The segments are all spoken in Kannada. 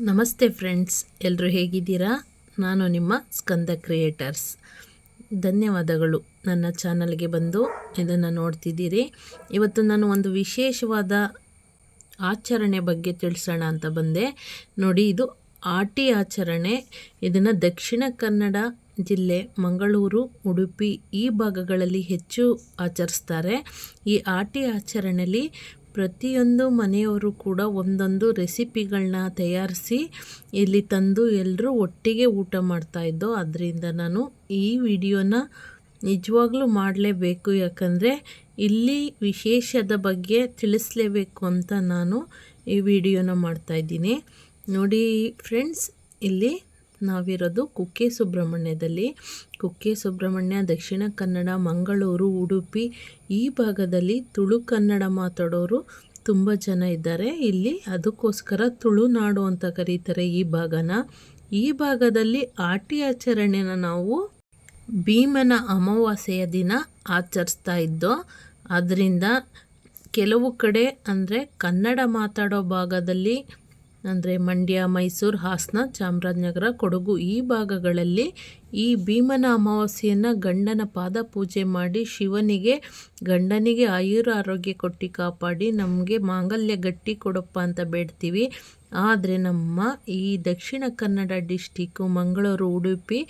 ನಮಸ್ತೆ ಫ್ರೆಂಡ್ಸ್ ಎಲ್ಲರೂ ಹೇಗಿದ್ದೀರಾ? ನಾನು ನಿಮ್ಮ ಸ್ಕಂದ ಕ್ರಿಯೇಟರ್ಸ್. ಧನ್ಯವಾದಗಳು. ನನ್ನ ಚಾನಲ್ಗೆ ಬಂದು ಇದನ್ನು ನೋಡ್ತಿದ್ದೀರಿ. ಇವತ್ತು ನಾನು ಒಂದು ವಿಶೇಷವಾದ ಆಚರಣೆ ಬಗ್ಗೆ ತಿಳಿಸೋಣ ಅಂತ ಬಂದೆ. ನೋಡಿ, ಇದು ಆಟಿ ಆಚರಣೆ. ಇದನ್ನು ದಕ್ಷಿಣ ಕನ್ನಡ ಜಿಲ್ಲೆ ಮಂಗಳೂರು, ಉಡುಪಿ ಈ ಭಾಗಗಳಲ್ಲಿ ಹೆಚ್ಚು ಆಚರಿಸ್ತಾರೆ. ಈ ಆಟಿ ಆಚರಣೆಯಲ್ಲಿ ಪ್ರತಿಯೊಂದು ಮನೆಯವರು ಕೂಡ ಒಂದೊಂದು ರೆಸಿಪಿಗಳನ್ನ ತಯಾರಿಸಿ ಇಲ್ಲಿ ತಂದು ಎಲ್ಲರೂ ಒಟ್ಟಿಗೆ ಊಟ ಮಾಡ್ತಾಯಿದ್ದೋ ಅದರಿಂದ ನಾನು ಈ ವಿಡಿಯೋನ ನಿಜವಾಗ್ಲೂ ಮಾಡಲೇಬೇಕು. ಯಾಕಂದರೆ ಇಲ್ಲಿ ವಿಶೇಷದ ಬಗ್ಗೆ ತಿಳಿಸ್ಲೇಬೇಕು ಅಂತ ನಾನು ಈ ವಿಡಿಯೋನ ಮಾಡ್ತಾಯಿದ್ದೀನಿ ನೋಡಿ ಫ್ರೆಂಡ್ಸ್ ಇಲ್ಲಿ ನಾವಿರೋದು ಕುಕ್ಕೆ ಸುಬ್ರಹ್ಮಣ್ಯದಲ್ಲಿ. ಕುಕ್ಕೆ ಸುಬ್ರಹ್ಮಣ್ಯ, ದಕ್ಷಿಣ ಕನ್ನಡ, ಮಂಗಳೂರು, ಉಡುಪಿ, ಈ ಭಾಗದಲ್ಲಿ ತುಳು ಕನ್ನಡ ಮಾತಾಡೋರು ತುಂಬ ಜನ ಇದ್ದಾರೆ. ಇಲ್ಲಿ ಅದಕ್ಕೋಸ್ಕರ ತುಳುನಾಡು ಅಂತ ಕರೀತಾರೆ ಈ ಭಾಗನ. ಈ ಭಾಗದಲ್ಲಿ ಆಟಿ ಆಚರಣೆನ ನಾವು ಭೀಮನ ಅಮಾವಾಸ್ಯೆಯ ದಿನ ಆಚರಿಸ್ತಾ ಇದ್ದೋ ಅದರಿಂದ ಕೆಲವು ಕಡೆ ಅಂದರೆ ಕನ್ನಡ ಮಾತಾಡೋ ಭಾಗದಲ್ಲಿ ಅಂದರೆ ಮಂಡ್ಯ, ಮೈಸೂರು, ಹಾಸನ, ಚಾಮರಾಜನಗರ, ಕೊಡಗು ಈ ಭಾಗಗಳಲ್ಲಿ ಈ ಭೀಮನ ಅಮಾವಾಸ್ಯೆಯನ್ನು ಗಂಡನ ಪಾದ ಪೂಜೆ ಮಾಡಿ ಶಿವನಿಗೆ, ಗಂಡನಿಗೆ ಆಯುರ ಆರೋಗ್ಯ ಕೊಟ್ಟು ಕಾಪಾಡಿ ನಮಗೆ ಮಾಂಗಲ್ಯ ಗಟ್ಟಿ ಕೊಡಪ್ಪ ಅಂತ ಬೇಡ್ತೀವಿ. ಆದರೆ ನಮ್ಮ ಈ ದಕ್ಷಿಣ ಕನ್ನಡ ಡಿಸ್ಟಿಕ್ಕು ಮಂಗಳೂರು, ಉಡುಪಿ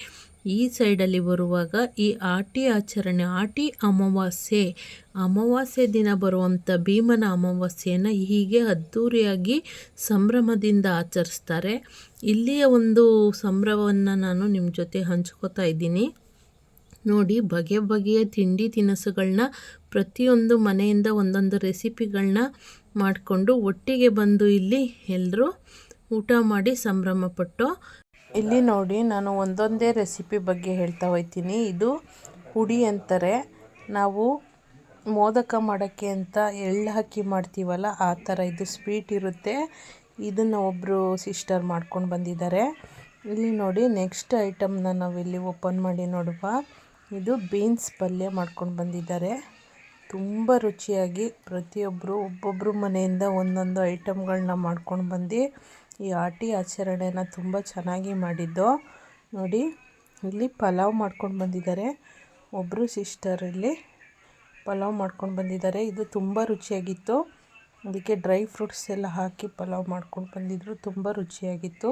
ಈ ಸೈಡಲ್ಲಿ ಬರುವಾಗ ಈ ಆಟಿ ಆಚರಣೆ, ಆಟಿ ಅಮಾವಾಸ್ಯೆ ಅಮಾವಾಸ್ಯೆ ದಿನ ಬರುವಂಥ ಭೀಮನ ಅಮಾವಾಸ್ಯೆಯನ್ನು ಹೀಗೆ ಅದ್ಧೂರಿಯಾಗಿ ಸಂಭ್ರಮದಿಂದ ಆಚರಿಸ್ತಾರೆ. ಇಲ್ಲಿಯ ಒಂದು ಸಂಭ್ರಮವನ್ನು ನಾನು ನಿಮ್ಮ ಜೊತೆ ಹಂಚ್ಕೋತಾ ಇದ್ದೀನಿ. ನೋಡಿ, ಬಗೆ ಬಗೆಯ ತಿಂಡಿ ತಿನಿಸುಗಳನ್ನ, ಪ್ರತಿಯೊಂದು ಮನೆಯಿಂದ ಒಂದೊಂದು ರೆಸಿಪಿಗಳನ್ನ ಮಾಡಿಕೊಂಡು ಒಟ್ಟಿಗೆ ಬಂದು ಇಲ್ಲಿ ಎಲ್ಲರೂ ಊಟ ಮಾಡಿ ಸಂಭ್ರಮಪಟ್ಟು ಇಲ್ಲಿ ನೋಡಿ ನಾನು ಒಂದೊಂದೇ ರೆಸಿಪಿ ಬಗ್ಗೆ ಹೇಳ್ತಾ ಹೋಗ್ತೀನಿ. ಇದು ಹುಡಿ ಅಂತಾರೆ. ನಾವು ಮೋದಕ ಮಾಡೋಕ್ಕೆ ಅಂತ ಎಳ್ಳು ಹಾಕಿ ಮಾಡ್ತೀವಲ್ಲ, ಆ ಥರ ಇದು ಸ್ವೀಟ್ ಇರುತ್ತೆ. ಇದನ್ನು ಒಬ್ಬರು ಸಿಸ್ಟರ್ ಮಾಡ್ಕೊಂಡು ಬಂದಿದ್ದಾರೆ. ಇಲ್ಲಿ ನೋಡಿ ನೆಕ್ಸ್ಟ್ ಐಟಮ್ನ ನಾವಿಲ್ಲಿ ಓಪನ್ ಮಾಡಿ ನೋಡುವ. ಇದು ಬೀನ್ಸ್ ಪಲ್ಯ ಮಾಡ್ಕೊಂಡು ಬಂದಿದ್ದಾರೆ. ತುಂಬ ರುಚಿಯಾಗಿ ಪ್ರತಿಯೊಬ್ಬರು ಒಬ್ಬೊಬ್ಬರು ಮನೆಯಿಂದ ಒಂದೊಂದು ಐಟಮ್ಗಳನ್ನ ಮಾಡ್ಕೊಂಡು ಬಂದು ಈ ಆಟಿ ಆಚರಣೆನ ತುಂಬ ಚೆನ್ನಾಗಿ ಮಾಡಿದ್ದು. ನೋಡಿ, ಇಲ್ಲಿ ಪಲಾವ್ ಮಾಡ್ಕೊಂಡು ಬಂದಿದ್ದಾರೆ. ಒಬ್ಬರು ಸಿಸ್ಟರ್ ಇಲ್ಲಿ ಪಲಾವ್ ಮಾಡ್ಕೊಂಡು ಬಂದಿದ್ದಾರೆ. ಇದು ತುಂಬ ರುಚಿಯಾಗಿತ್ತು. ಅದಕ್ಕೆ ಡ್ರೈ ಫ್ರೂಟ್ಸ್ ಎಲ್ಲ ಹಾಕಿ ಪಲಾವ್ ಮಾಡ್ಕೊಂಡು ಬಂದಿದ್ದರು ತುಂಬ ರುಚಿಯಾಗಿತ್ತು.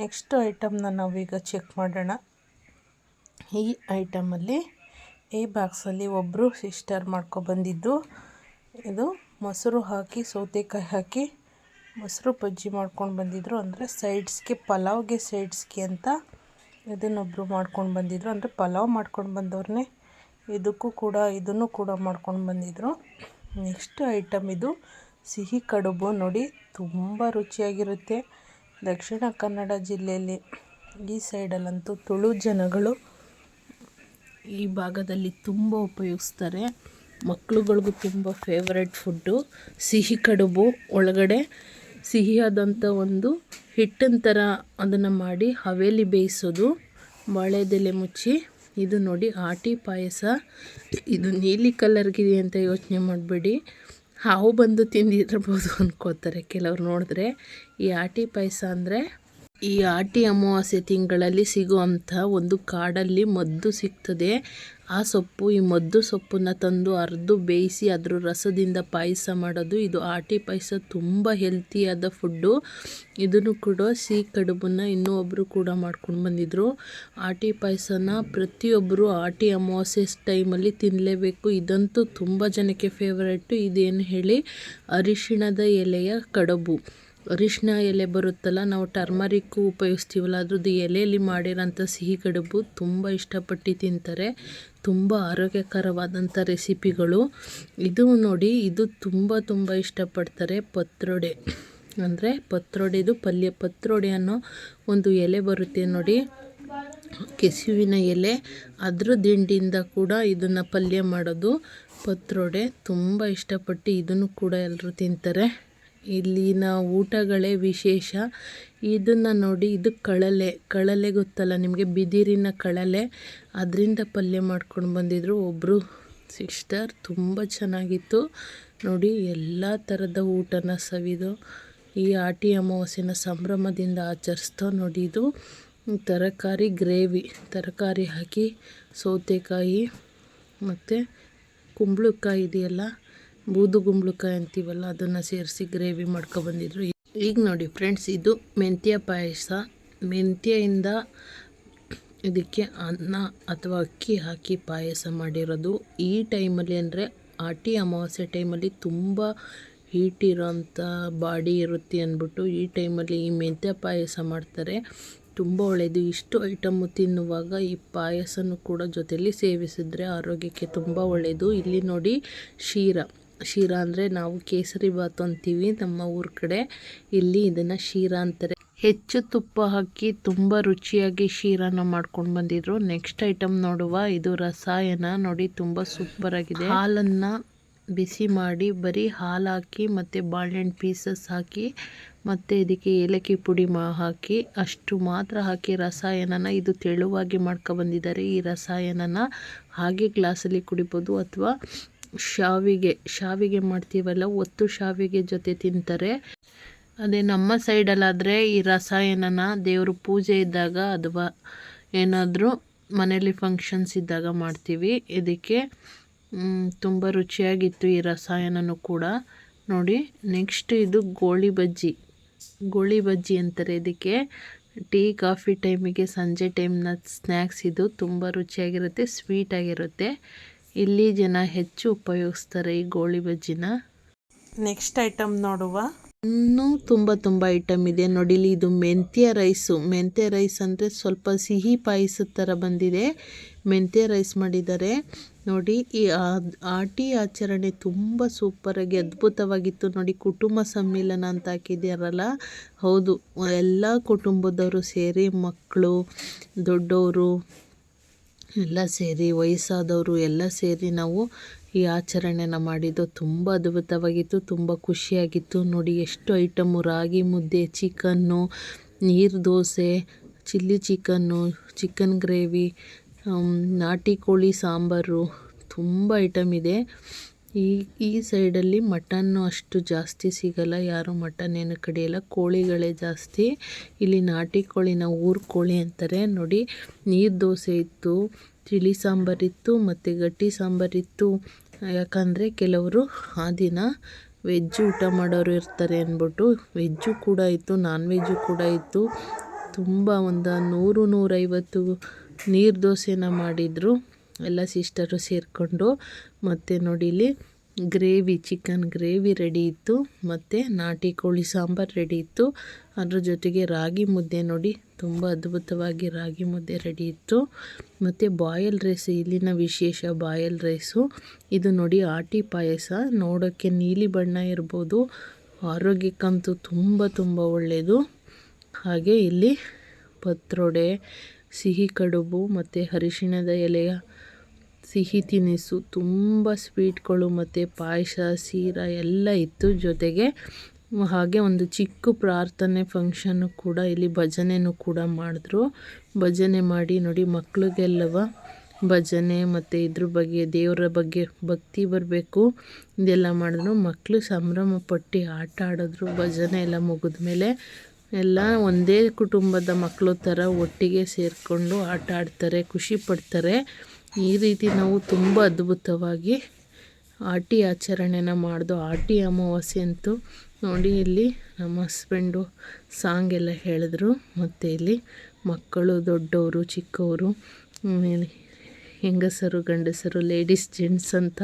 ನೆಕ್ಸ್ಟ್ ಐಟಮ್ನ ನಾವೀಗ ಚೆಕ್ ಮಾಡೋಣ. ಈ ಐಟಮಲ್ಲಿ ಈ ಬಾಕ್ಸಲ್ಲಿ ಒಬ್ಬರು ಸಿಸ್ಟರ್ ಮಾಡ್ಕೊಬಂದಿದ್ದು ಇದು ಮೊಸರು ಹಾಕಿ, ಸೌತೆಕಾಯಿ ಹಾಕಿ ಮೊಸರು ಬಜ್ಜಿ ಮಾಡ್ಕೊಂಡು ಬಂದಿದ್ದರು ಅಂದರೆ ಸೈಡ್ಸ್ಗೆ ಪಲಾವ್ಗೆ ಸೈಡ್ಸ್ಗೆ ಅಂತ ಇದನ್ನೊಬ್ಬರು ಮಾಡ್ಕೊಂಡು ಬಂದಿದ್ದರು ಅಂದರೆ ಪಲಾವ್ ಮಾಡ್ಕೊಂಡು ಬಂದವ್ರನ್ನೇ ಇದಕ್ಕೂ ಕೂಡ ಇದನ್ನು ಕೂಡ ಮಾಡ್ಕೊಂಡು ಬಂದಿದ್ದರು ನೆಕ್ಸ್ಟ್ ಐಟಮ್ ಇದು ಸಿಹಿ ಕಡುಬು. ನೋಡಿ, ತುಂಬ ರುಚಿಯಾಗಿರುತ್ತೆ. ದಕ್ಷಿಣ ಕನ್ನಡ ಜಿಲ್ಲೆಯಲ್ಲಿ ಈ ಸೈಡಲ್ಲಂತೂ ತುಳು ಜನಗಳು ಈ ಭಾಗದಲ್ಲಿ ತುಂಬ ಉಪಯೋಗಿಸ್ತಾರೆ. ಮಕ್ಳುಗಳಿಗೂ ತುಂಬ ಫೇವ್ರೆಟ್ ಫುಡ್ಡು ಸಿಹಿ ಕಡುಬು. ಒಳಗಡೆ ಸಿಹಿಯಾದಂಥ ಒಂದು ಹಿಟ್ಟಿನ ಥರ ಅದನ್ನು ಮಾಡಿ ಹವೇಲಿ ಬೇಯಿಸೋದು. ಬಾಳೆದೆಲೆ ಮುಚ್ಚಿ, ಇದು ನೋಡಿ ಆಟಿ ಪಾಯಸ. ಇದು ನೀಲಿ ಕಲರ್ಗಿದೆ ಅಂತ ಯೋಚನೆ ಮಾಡಬೇಡಿ. ಹಾವು ಬಂದು ತಿಂದಿರ್ಬೋದು ಅಂದ್ಕೋತಾರೆ ಕೆಲವ್ರು ನೋಡಿದ್ರೆ ಈ ಆಟಿ ಪಾಯಸ ಅಂದರೆ ಈ ಆಟಿ ಅಮಾವಾಸ್ಯೆ ತಿಂಗಳಲ್ಲಿ ಸಿಗುವಂಥ ಒಂದು ಕಾಡಲ್ಲಿ ಮದ್ದು ಸಿಗ್ತದೆ. ಆ ಸೊಪ್ಪು, ಈ ಮದ್ದು ಸೊಪ್ಪನ್ನು ತಂದು ಅರೆದು ಬೇಯಿಸಿ ಅದ್ರ ರಸದಿಂದ ಪಾಯಸ ಮಾಡೋದು. ಇದು ಆಟಿ ಪಾಯಸ ತುಂಬ ಹೆಲ್ತಿಯಾದ ಫುಡ್ಡು ಇದನ್ನು ಕೂಡ ಸಿಹಿ ಕಡುಬನ್ನು ಇನ್ನೂ ಒಬ್ಬರು ಕೂಡ ಮಾಡ್ಕೊಂಡು ಬಂದಿದ್ದರು ಆಟಿ ಪಾಯಸನ ಪ್ರತಿಯೊಬ್ಬರು ಆಟಿ ಅಮಾವಾಸ್ಯೆ ಟೈಮಲ್ಲಿ ತಿನ್ನಲೇಬೇಕು ಇದಂತೂ ತುಂಬ ಜನಕ್ಕೆ ಫೇವ್ರೇಟು ಇದೇನು ಹೇಳಿ? ಅರಿಶಿಣದ ಎಲೆಯ ಕಡುಬು. ಅರಿಶಿನ ಎಲೆ ಬರುತ್ತಲ್ಲ, ನಾವು ಟರ್ಮರಿಕ್ಕು ಉಪಯೋಗಿಸ್ತೀವಲ್ಲ, ಅದ್ರದ್ದು ಎಲೆಯಲ್ಲಿ ಮಾಡಿರೋಂಥ ಸಿಹಿ ಕಡುಬು ತುಂಬ ಇಷ್ಟಪಟ್ಟು ತಿಂತಾರೆ. ತುಂಬ ಆರೋಗ್ಯಕರವಾದಂಥ ರೆಸಿಪಿಗಳು. ಇದು ನೋಡಿ, ಇದು ತುಂಬ ತುಂಬ ಇಷ್ಟಪಡ್ತಾರೆ ಪತ್ರೊಡೆ. ಅಂದರೆ ಪತ್ರೊಡೆದು ಪಲ್ಯ, ಪತ್ರೊಡೆ ಅನ್ನೋ ಒಂದು ಎಲೆ ಬರುತ್ತೆ ನೋಡಿ. ಕೆಸುವಿನ ಎಲೆ, ಅದ್ರ ದಿಂಡಿಂದ ಕೂಡ ಇದನ್ನು ಪಲ್ಯ ಮಾಡೋದು. ಪತ್ರೊಡೆ ತುಂಬ ಇಷ್ಟಪಟ್ಟು ಇದನ್ನು ಕೂಡ ಎಲ್ಲರೂ ತಿಂತಾರೆ. ಇಲ್ಲಿನ ಊಟಗಳೇ ವಿಶೇಷ. ಇದನ್ನು ನೋಡಿ ಇದು ಕಳಲೆ. ಕಳಲೆ ಗೊತ್ತಲ್ಲ ನಿಮಗೆ? ಬಿದಿರಿನ ಕಳಲೆ. ಅದರಿಂದ ಪಲ್ಯ ಮಾಡ್ಕೊಂಡು ಬಂದಿದ್ದರು ಒಬ್ಬರು ಸಿಸ್ಟರ್. ತುಂಬ ಚೆನ್ನಾಗಿತ್ತು. ನೋಡಿ, ಎಲ್ಲ ಥರದ ಊಟನ ಸವಿದು ಈ ಆಟಿ ಅಮಾವಾಸ್ಯನ ಸಂಭ್ರಮದಿಂದ ಆಚರಿಸ್ತೋ ನೋಡಿ ಇದು. ತರಕಾರಿ ಗ್ರೇವಿ. ತರಕಾರಿ ಹಾಕಿ ಸೌತೆಕಾಯಿ ಮತ್ತು ಕುಂಬಳಕಾಯಿ ಇದೆಯಲ್ಲ ಬೂದು ಕುಂಬಳಕಾಯಿ ಅಂತೀವಲ್ಲ, ಅದನ್ನು ಸೇರಿಸಿ ಗ್ರೇವಿ ಮಾಡ್ಕೊಬಂದಿದ್ರು ಈಗ ನೋಡಿ ಫ್ರೆಂಡ್ಸ್, ಇದು ಮೆಂತ್ಯ ಪಾಯಸ. ಮೆಂತ್ಯೆಯಿಂದ ಇದಕ್ಕೆ ಅನ್ನ ಅಥವಾ ಅಕ್ಕಿ ಹಾಕಿ ಪಾಯಸ ಮಾಡಿರೋದು. ಈ ಟೈಮಲ್ಲಿ ಅಂದರೆ ಆಟಿ ಅಮಾವಾಸ್ಯೆ ಟೈಮಲ್ಲಿ ತುಂಬ ಹೀಟ್ ಇರೋಂಥ ಬಾಡಿ ಇರುತ್ತೆ ಅಂದ್ಬಿಟ್ಟು ಈ ಟೈಮಲ್ಲಿ ಈ ಮೆಂತ್ಯ ಪಾಯಸ ಮಾಡ್ತಾರೆ. ತುಂಬ ಒಳ್ಳೆಯದು ಇಷ್ಟು ಐಟಮ್ಮು ತಿನ್ನುವಾಗ ಈ ಪಾಯಸನೂ ಕೂಡ ಜೊತೆಯಲ್ಲಿ ಸೇವಿಸಿದ್ರೆ ಆರೋಗ್ಯಕ್ಕೆ ತುಂಬ ಒಳ್ಳೆಯದು ಇಲ್ಲಿ ನೋಡಿ ಶೀರ. ಶೀರ ಅಂದರೆ ನಾವು ಕೇಸರಿ ಬಾತ್ ಅಂತೀವಿ ನಮ್ಮ ಊರ ಕಡೆ. ಇಲ್ಲಿ ಇದನ್ನು ಶೀರ ಅಂತಾರೆ. ಹೆಚ್ಚು ತುಪ್ಪ ಹಾಕಿ ತುಂಬ ರುಚಿಯಾಗಿ ಶೀರಾನ ಮಾಡ್ಕೊಂಡು ಬಂದಿದ್ರು. ನೆಕ್ಸ್ಟ್ ಐಟಮ್ ನೋಡುವ. ಇದು ರಸಾಯನ. ನೋಡಿ, ತುಂಬ ಸೂಪರಾಗಿದೆ ಹಾಲನ್ನು ಬಿಸಿ ಮಾಡಿ ಬರೀ ಹಾಲು ಹಾಕಿ ಮತ್ತು ಬಾಳೆಹಣ್ಣು ಪೀಸಸ್ ಹಾಕಿ ಮತ್ತು ಇದಕ್ಕೆ ಏಲಕ್ಕಿ ಪುಡಿ ಮಾ ಹಾಕಿ ಅಷ್ಟು ಮಾತ್ರ ಹಾಕಿ ರಸಾಯನನ ಇದು ತೆಳುವಾಗಿ ಮಾಡ್ಕೊಬಂದಿದ್ದಾರೆ ಈ ರಸಾಯನನ ಹಾಗೆ ಗ್ಲಾಸಲ್ಲಿ ಕುಡಿಬೋದು ಅಥವಾ ಶಾವಿಗೆ ಶಾವಿಗೆ ಮಾಡ್ತೀವಲ್ಲ, ಒತ್ತು ಶಾವಿಗೆ ಜೊತೆ ತಿಂತಾರೆ. ಅದೇ ನಮ್ಮ ಸೈಡಲ್ಲಾದರೆ ಈ ರಸಾಯನನ ದೇವರು ಪೂಜೆ ಇದ್ದಾಗ ಅಥವಾ ಏನಾದರೂ ಮನೇಲಿ ಫಂಕ್ಷನ್ಸ್ ಇದ್ದಾಗ ಮಾಡ್ತೀವಿ. ಇದಕ್ಕೆ ತುಂಬ ರುಚಿಯಾಗಿತ್ತು ಈ ರಸಾಯನನೂ ಕೂಡ. ನೋಡಿ ನೆಕ್ಸ್ಟ್ ಇದು ಗೋಳಿ ಬಜ್ಜಿ. ಗೋಳಿ ಬಜ್ಜಿ ಅಂತಾರೆ ಇದಕ್ಕೆ. ಟೀ, ಕಾಫಿ ಟೈಮಿಗೆ ಸಂಜೆ ಟೈಮ್ನ ಸ್ನ್ಯಾಕ್ಸ್ ಇದು ತುಂಬ ರುಚಿಯಾಗಿರುತ್ತೆ ಸ್ವೀಟಾಗಿರುತ್ತೆ ಇಲ್ಲಿ ಜನ ಹೆಚ್ಚು ಉಪಯೋಗಿಸ್ತಾರೆ ಈ ಗೋಳಿ ಬಜ್ಜಿನ. ನೆಕ್ಸ್ಟ್ ಐಟಮ್ ನೋಡುವ. ಇನ್ನೂ ತುಂಬ ತುಂಬ ಐಟಮ್ ಇದೆ. ನೋಡಿ ಇಲ್ಲಿ ಇದು ಮೆಂತ್ಯ ರೈಸು. ಮೆಂತ್ಯ ರೈಸ್ ಅಂದರೆ ಸ್ವಲ್ಪ ಸಿಹಿ ಪಾಯಸದ ಥರ ಬಂದಿದೆ. ಮೆಂತ್ಯ ರೈಸ್ ಮಾಡಿದ್ದಾರೆ. ನೋಡಿ ಈ ಆಟಿ ಆಚರಣೆ ತುಂಬ ಸೂಪರಾಗಿ ಅದ್ಭುತವಾಗಿತ್ತು. ನೋಡಿ ಕುಟುಂಬ ಸಮ್ಮಿಲನ ಅಂತ ಹಾಕಿದ್ಯಾರಲ್ಲ. ಹೌದು ಎಲ್ಲ ಕುಟುಂಬದವರು ಸೇರಿ ಮಕ್ಕಳು ದೊಡ್ಡವರು ಎಲ್ಲ ಸೇರಿ, ವಯಸ್ಸಾದವರು ಎಲ್ಲ ಸೇರಿ ನಾವು ಈ ಆಚರಣೆನ ಮಾಡಿದ್ದು ತುಂಬ ಅದ್ಭುತವಾಗಿತ್ತು, ತುಂಬ ಖುಷಿಯಾಗಿತ್ತು. ನೋಡಿ ಎಷ್ಟು ಐಟಮು, ರಾಗಿ ಮುದ್ದೆ, ಚಿಕನ್ನು, ನೀರು dosa, chilli chicken, chicken gravy ನಾಟಿ ಕೋಳಿ ಸಾಂಬಾರು, ತುಂಬ ಐಟಮ್ ಇದೆ. ಈ ಈ ಸೈಡಲ್ಲಿ ಮಟನ್ನು ಅಷ್ಟು ಜಾಸ್ತಿ ಸಿಗಲ್ಲ, ಯಾರು ಮಟನ್ ಏನು ಕಡಿಯಲ್ಲ. ಕೋಳಿಗಳೇ ಜಾಸ್ತಿ. ಇಲ್ಲಿ ನಾಟಿ ಕೋಳಿನ ಊರು ಕೋಳಿ ಅಂತಾರೆ. ನೋಡಿ, ನೀರು ದೋಸೆ ಇತ್ತು ತಿಳಿ ಸಾಂಬಾರಿತ್ತು ಮತ್ತು ಗಟ್ಟಿ ಸಾಂಬಾರಿತ್ತು ಯಾಕಂದರೆ ಕೆಲವರು ಆ ದಿನ ವೆಜ್ ಊಟ ಮಾಡೋರು ಇರ್ತಾರೆ ಅಂದ್ಬಿಟ್ಟು ವೆಜ್ಜು ಕೂಡ ಇತ್ತು ನಾನ್ ವೆಜ್ಜು ಕೂಡ ಇತ್ತು. ತುಂಬ ಒಂದು ನೂರು ನೂರೈವತ್ತು ನೀರು ದೋಸೆನ ಮಾಡಿದರು. ಎಲ್ಲ ಸಿಸ್ಟರು ಸೇರಿಕೊಂಡು ಮತ್ತು ನೋಡಿ ಇಲ್ಲಿ ಗ್ರೇವಿ, ಚಿಕನ್ ಗ್ರೇವಿ ರೆಡಿ ಇತ್ತು, ಮತ್ತು ನಾಟಿ ಕೋಳಿ ಸಾಂಬಾರು ರೆಡಿ ಇತ್ತು. ಅದ್ರ ಜೊತೆಗೆ ರಾಗಿ ಮುದ್ದೆ ನೋಡಿ, ತುಂಬ ಅದ್ಭುತವಾಗಿ ರಾಗಿ ಮುದ್ದೆ ರೆಡಿ ಇತ್ತು. ಮತ್ತು ಬಾಯಲ್ ರೈಸ್, ಇಲ್ಲಿನ ವಿಶೇಷ ಬಾಯಲ್ ರೈಸು. ಇದು ನೋಡಿ ಆಟಿ ಪಾಯಸ ನೋಡೋಕ್ಕೆ ನೀಲಿ ಬಣ್ಣ ಇರ್ಬೋದು, ಆರೋಗ್ಯಕ್ಕಂತೂ ತುಂಬ ತುಂಬ ಒಳ್ಳೆಯದು ಹಾಗೆ ಇಲ್ಲಿ ಪತ್ರೊಡೆ, ಸಿಹಿ ಕಡುಬು, ಮತ್ತು ಅರಿಶಿಣದ ಎಲೆಯ ಸಿಹಿ ತಿನಿಸು, ತುಂಬ ಸ್ವೀಟ್ಗಳು ಮತ್ತು ಪಾಯಸ, ಸೀರಾ ಎಲ್ಲ ಇತ್ತು ಜೊತೆಗೆ. ಹಾಗೆ ಒಂದು ಚಿಕ್ಕ ಪ್ರಾರ್ಥನೆ ಫಂಕ್ಷನ್ನು ಕೂಡ ಇಲ್ಲಿ ಭಜನೆಯೂ ಕೂಡ ಮಾಡಿದ್ರು. ಭಜನೆ ಮಾಡಿ ನೋಡಿ ಮಕ್ಕಳಿಗೆಲ್ಲವ ಭಜನೆ ಮತ್ತು ಇದ್ರ ಬಗ್ಗೆ, ದೇವರ ಬಗ್ಗೆ ಭಕ್ತಿ ಬರಬೇಕು. ಇದೆಲ್ಲ ಮಾಡಿದ್ರು. ಮಕ್ಕಳು ಸಂಭ್ರಮ ಪಟ್ಟು ಆಟ ಆಡಿದ್ರು. ಭಜನೆ ಎಲ್ಲ ಮುಗಿದ ಮೇಲೆ ಎಲ್ಲ ಒಂದೇ ಕುಟುಂಬದ ಮಕ್ಕಳು ಥರ ಒಟ್ಟಿಗೆ ಸೇರಿಕೊಂಡು ಆಟ ಆಡ್ತಾರೆ, ಖುಷಿ ಪಡ್ತಾರೆ. ಈ ರೀತಿ ನಾವು ತುಂಬ ಅದ್ಭುತವಾಗಿ ಆಟಿ ಆಚರಣೆನ ಮಾಡ್ದು, ಆಟಿ ಅಮಾವಾಸ್ಯೆ ಅಂತೂ ನೋಡಿ ಇಲ್ಲಿ ನಮ್ಮ ಹಸ್ಬೆಂಡು ಸಾಂಗ್ ಎಲ್ಲ ಹೇಳಿದ್ರು. ಮತ್ತು ಇಲ್ಲಿ ಮಕ್ಕಳು, ದೊಡ್ಡವರು, ಚಿಕ್ಕವರು ಹೆಂಗಸರು, ಗಂಡಸರು ಲೇಡೀಸ್ ಜೆಂಟ್ಸ್ ಅಂತ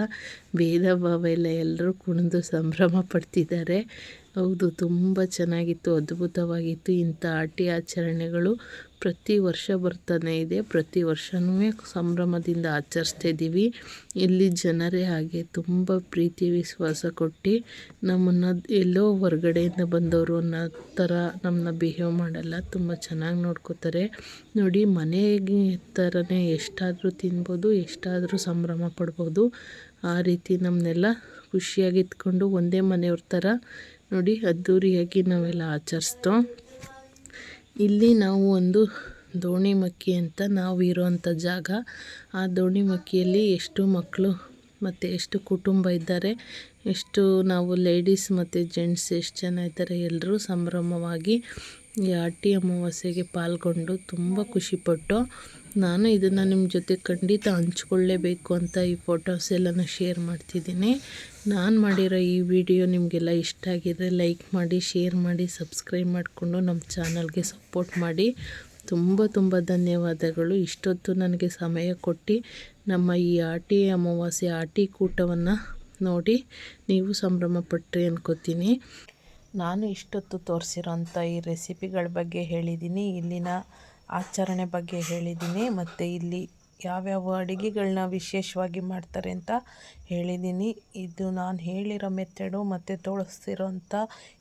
ಭೇದ ಭಾವ ಎಲ್ಲ ಎಲ್ಲರೂ ಕುಣಿದು ಸಂಭ್ರಮ ಪಡ್ತಿದ್ದಾರೆ. ಹೌದು, ತುಂಬ ಚೆನ್ನಾಗಿತ್ತು, ಅದ್ಭುತವಾಗಿತ್ತು. ಇಂಥ ಆಟಿ ಆಚರಣೆಗಳು ಪ್ರತಿ ವರ್ಷ ಬರ್ತಾನೆ ಇದೆ. ಪ್ರತಿ ವರ್ಷವೂ ಸಂಭ್ರಮದಿಂದ ಆಚರಿಸ್ತಾ ಇದ್ದೀವಿ ಇಲ್ಲಿ ಜನರೇ ಹಾಗೆ ತುಂಬ ಪ್ರೀತಿ, ವಿಶ್ವಾಸ ಕೊಟ್ಟು ನಮ್ಮನ್ನು ಎಲ್ಲೋ ಹೊರಗಡೆಯಿಂದ ಬಂದವರು ಅನ್ನೋ ಥರ ನಮ್ಮನ್ನ ಬಿಹೇವ್ ಮಾಡಲ್ಲ. ತುಂಬ ಚೆನ್ನಾಗಿ ನೋಡ್ಕೋತಾರೆ. ನೋಡಿ ಮನೆಗೆ ಥರನೇ ಎಷ್ಟಾದರೂ ತಿನ್ಬೋದು, ಎಷ್ಟಾದರೂ ಸಂಭ್ರಮ ಪಡ್ಬೋದು. ಆ ರೀತಿ ನಮ್ಮನ್ನೆಲ್ಲ ಖುಷಿಯಾಗಿ ಇಟ್ಕೊಂಡು ಒಂದೇ ಮನೆಯವ್ರ ಥರ ನೋಡಿ ಅದ್ಧೂರಿಯಾಗಿ ನಾವೆಲ್ಲ ಆಚರಿಸ್ತೋ ಇಲ್ಲಿ ನಾವು ಒಂದು ದೋಣಿ ಮಕ್ಕಿ ಅಂತ ನಾವು ಇರೋವಂಥ ಜಾಗ. ಆ ದೋಣಿ ಮಕ್ಕಿಯಲ್ಲಿ ಎಷ್ಟು ಮಕ್ಕಳು ಮತ್ತು ಎಷ್ಟು ಕುಟುಂಬ ಇದ್ದಾರೆ, ಎಷ್ಟು ನಾವು ಲೇಡೀಸ್ ಮತ್ತು ಜೆಂಟ್ಸ್ ಎಷ್ಟು ಜನ ಇದ್ದಾರೆ ಎಲ್ಲರೂ ಸಂಭ್ರಮವಾಗಿ ಈ ಆಟಿ ಅಮಾವಾಸ್ಯೆಗೆ ಪಾಲ್ಗೊಂಡು ತುಂಬ ಖುಷಿಪಟ್ಟು ನಾನು ಇದನ್ನು ನಿಮ್ಮ ಜೊತೆ ಖಂಡಿತ ಹಂಚ್ಕೊಳ್ಳೇಬೇಕು ಅಂತ ಈ ಫೋಟೋಸ್ ಎಲ್ಲನೂ ಶೇರ್ ಮಾಡ್ತಿದ್ದೀನಿ. ನಾನು ಮಾಡಿರೋ ಈ ವಿಡಿಯೋ ನಿಮಗೆಲ್ಲ ಇಷ್ಟ ಆಗಿದ್ರೆ ಲೈಕ್ ಮಾಡಿ ಶೇರ್ ಮಾಡಿ ಸಬ್ಸ್ಕ್ರೈಬ್ ಮಾಡಿಕೊಂಡು ನಮ್ಮ ಚಾನಲ್ಗೆ ಸಪೋರ್ಟ್ ಮಾಡಿ. ತುಂಬ ತುಂಬ ಧನ್ಯವಾದಗಳು. ಇಷ್ಟೊತ್ತು ನನಗೆ ಸಮಯ ಕೊಟ್ಟು ನಮ್ಮ ಈ ಆಟಿ, ಅಮಾವಾಸ್ಯೆ ಆಟಿ ಕೂಟವನ್ನು ನೋಡಿ ನೀವು ಸಂಭ್ರಮಪಟ್ರಿ ಅನ್ಕೋತೀನಿ. ನಾನು ಇಷ್ಟೊತ್ತು ತೋರಿಸಿರೋಂಥ ಈ ರೆಸಿಪಿಗಳ ಬಗ್ಗೆ ಹೇಳಿದ್ದೀನಿ. ಇಲ್ಲಿನ ಆಚರಣೆ ಬಗ್ಗೆ ಹೇಳಿದ್ದೀನಿ ಮತ್ತು ಇಲ್ಲಿ ಯಾವ್ಯಾವ ಅಡುಗೆಗಳನ್ನ ವಿಶೇಷವಾಗಿ ಮಾಡ್ತಾರೆ ಅಂತ ಹೇಳಿದ್ದೀನಿ. ಇದು ನಾನು ಹೇಳಿರೋ ಮೆಥಡು ಮತ್ತು ತೋರಿಸ್ತಿರೋಂಥ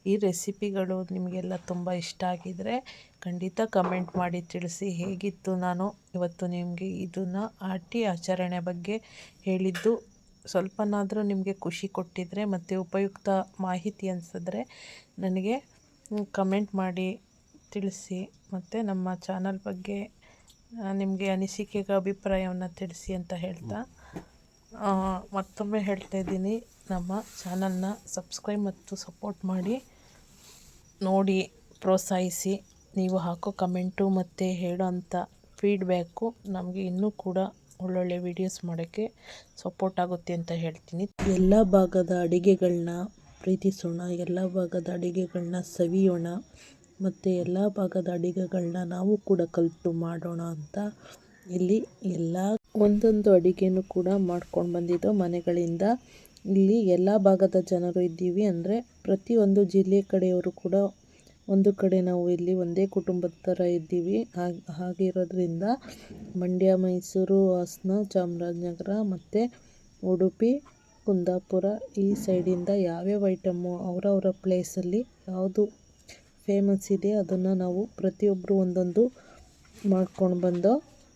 ಈ ರೆಸಿಪಿಗಳು ನಿಮಗೆಲ್ಲ ತುಂಬ ಇಷ್ಟ ಆಗಿದರೆ ಖಂಡಿತ ಕಮೆಂಟ್ ಮಾಡಿ ತಿಳಿಸಿ ಹೇಗಿತ್ತು ನಾನು ಇವತ್ತು ನಿಮಗೆ ಇದನ್ನು ಆಟಿ ಆಚರಣೆ ಬಗ್ಗೆ ಹೇಳಿದ್ದು. ಸ್ವಲ್ಪನಾದರೂ ನಿಮಗೆ ಖುಷಿ ಕೊಟ್ಟಿದ್ದರೆ ಮತ್ತು ಉಪಯುಕ್ತ ಮಾಹಿತಿ ಅನಿಸಿದ್ರೆ ನನಗೆ ಕಮೆಂಟ್ ಮಾಡಿ ತಿಳಿಸಿ ಮತ್ತು ನಮ್ಮ ಚಾನಲ್ ಬಗ್ಗೆ ನಿಮಗೆ ಅನಿಸಿಕೆಗೆ, ಅಭಿಪ್ರಾಯವನ್ನು ತಿಳಿಸಿ ಅಂತ ಹೇಳ್ತಾ ಮತ್ತೊಮ್ಮೆ ಹೇಳ್ತಾ ಇದ್ದೀನಿ. ನಮ್ಮ ಚಾನಲ್ನ ಸಬ್ಸ್ಕ್ರೈಬ್ ಮತ್ತು ಸಪೋರ್ಟ್ ಮಾಡಿ, ನೋಡಿ, ಪ್ರೋತ್ಸಾಹಿಸಿ. ನೀವು ಹಾಕೋ ಕಮೆಂಟು ಮತ್ತು ಹೇಳೋ ಅಂಥ ಫೀಡ್ಬ್ಯಾಕು ನಮಗೆ ಇನ್ನೂ ಕೂಡ ಒಳ್ಳೊಳ್ಳೆ ವೀಡಿಯೋಸ್ ಮಾಡೋಕ್ಕೆ ಸಪೋರ್ಟ್ ಆಗುತ್ತೆ ಅಂತ ಹೇಳ್ತೀನಿ. ಎಲ್ಲ ಭಾಗದ ಅಡುಗೆಗಳನ್ನ ಪ್ರೀತಿಸೋಣ, ಎಲ್ಲ ಭಾಗದ ಅಡುಗೆಗಳನ್ನ ಸವಿಯೋಣ. ಮತ್ತು ಎಲ್ಲ ಭಾಗದ ಅಡಿಗೆಗಳನ್ನ ನಾವು ಕೂಡ ಕಲಿತು ಮಾಡೋಣ ಅಂತ ಇಲ್ಲಿ ಎಲ್ಲ ಒಂದೊಂದು ಅಡುಗೆನೂ ಕೂಡ ಮಾಡ್ಕೊಂಡು ಬಂದಿದ್ದು ಮನೆಗಳಿಂದ. ಇಲ್ಲಿ ಎಲ್ಲ ಭಾಗದ ಜನರು ಇದ್ದೀವಿ ಅಂದರೆ ಪ್ರತಿಯೊಂದು ಜಿಲ್ಲೆ ಕಡೆಯವರು ಕೂಡ ಒಂದು ಕಡೆ ನಾವು ಇಲ್ಲಿ ಒಂದೇ ಕುಟುಂಬದ ಥರ ಇದ್ದೀವಿ. ಹಾಗೆ, ಹಾಗಿರೋದ್ರಿಂದ ಮಂಡ್ಯ, ಮೈಸೂರು, ಹಾಸನ, ಚಾಮರಾಜನಗರ ಮತ್ತು ಉಡುಪಿ, ಕುಂದಾಪುರ ಈ ಸೈಡಿಂದ ಯಾವ್ಯಾವ ಐಟಮ್ಮು ಅವರವರ ಪ್ಲೇಸಲ್ಲಿ ಯಾವುದು ಫೇಮಸ್ ಇದೆ. ಅದನ್ನು ನಾವು ಪ್ರತಿಯೊಬ್ಬರು ಒಂದೊಂದು ಮಾಡ್ಕೊಂಡು ಬಂದು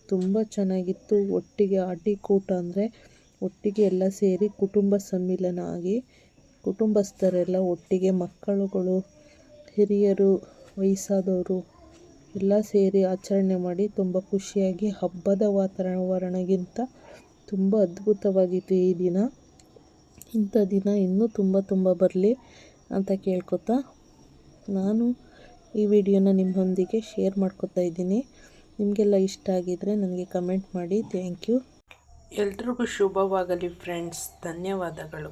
ತುಂಬ ಚೆನ್ನಾಗಿತ್ತು. ಒಟ್ಟಿಗೆ ಅಡಿ ಕೂಟ ಅಂದರೆ ಒಟ್ಟಿಗೆ ಎಲ್ಲ ಸೇರಿ ಕುಟುಂಬ ಸಮ್ಮಿಲನ ಆಗಿ ಕುಟುಂಬಸ್ಥರೆಲ್ಲ ಒಟ್ಟಿಗೆ ಮಕ್ಕಳುಗಳು, ಹಿರಿಯರು, ವಯಸ್ಸಾದವರು ಎಲ್ಲ ಸೇರಿ ಆಚರಣೆ ಮಾಡಿ ತುಂಬ ಖುಷಿಯಾಗಿ ಹಬ್ಬದ ವಾತಾವರಣಗಿಂತ ತುಂಬ ಅದ್ಭುತವಾಗಿತ್ತು ಈ ದಿನ. ಇಂಥ ದಿನ ಇನ್ನೂ ತುಂಬ ತುಂಬ ಬರಲಿ ಅಂತ ಕೇಳ್ಕೊತಾ ನಾನು ಈ ವಿಡಿಯೋನ ನಿಮ್ಮೊಂದಿಗೆ ಶೇರ್ ಮಾಡ್ಕೊತಾ ಇದ್ದೀನಿ. ನಿಮಗೆಲ್ಲ ಇಷ್ಟ ಆಗಿದ್ದರೆ ನನಗೆ ಕಮೆಂಟ್ ಮಾಡಿ. ಥ್ಯಾಂಕ್ ಯು ಎಲ್ರಿಗೂ ಶುಭವಾಗಲಿ ಫ್ರೆಂಡ್ಸ್ ಧನ್ಯವಾದಗಳು.